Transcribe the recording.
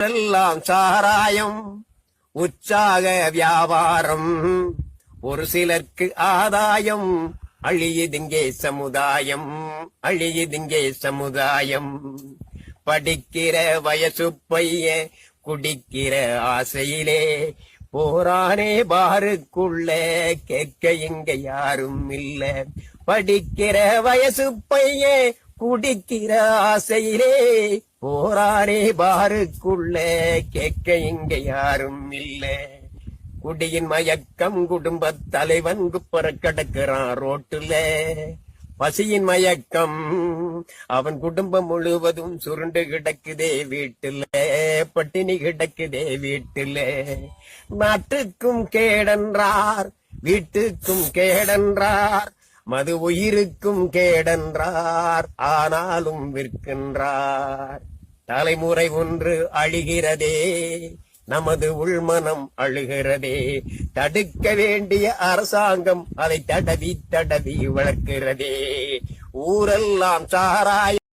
எல்லாம் சாராயம் உற்சாக வியாபாரம். ஒரு சிலர்க்கு ஆதாயம் அழியுதுங்கே சமுதாயம் அழியுதுங்கே சமுதாயம். படிக்கிற வயசு பைய குடிக்கிற ஆசையிலே போரானே பாருக்குள்ள கேட்க இங்க யாரும் இல்ல. படிக்கிற வயசு பைய குடிக்கிற ஆசையிலே போராரே பாருக்குள்ள கேட்க இங்க யாரும் இல்லை. குடியின் மயக்கம் குடும்ப தலைவன் குப்பர கிடக்கிறான் ரோட்டுல. பசியின் மயக்கம் அவன் குடும்பம் முழுவதும் சுருண்டு கிடக்குதே வீட்டுல பட்டினி கிடக்குதே வீட்டுல. நாட்டுக்கும் கேடென்றார் வீட்டுக்கும் கேடென்றார் மது உயிருக்கும் கேடென்றார் ஆனாலும் விற்கின்றார். தலைமுறை ஒன்று அழிகிறதே நமது உள்மனம் அழுகிறதே. தடுக்க வேண்டிய அரசாங்கம் அதை தடவி தடவி வளர்க்கிறதே. ஊரெல்லாம் சாராய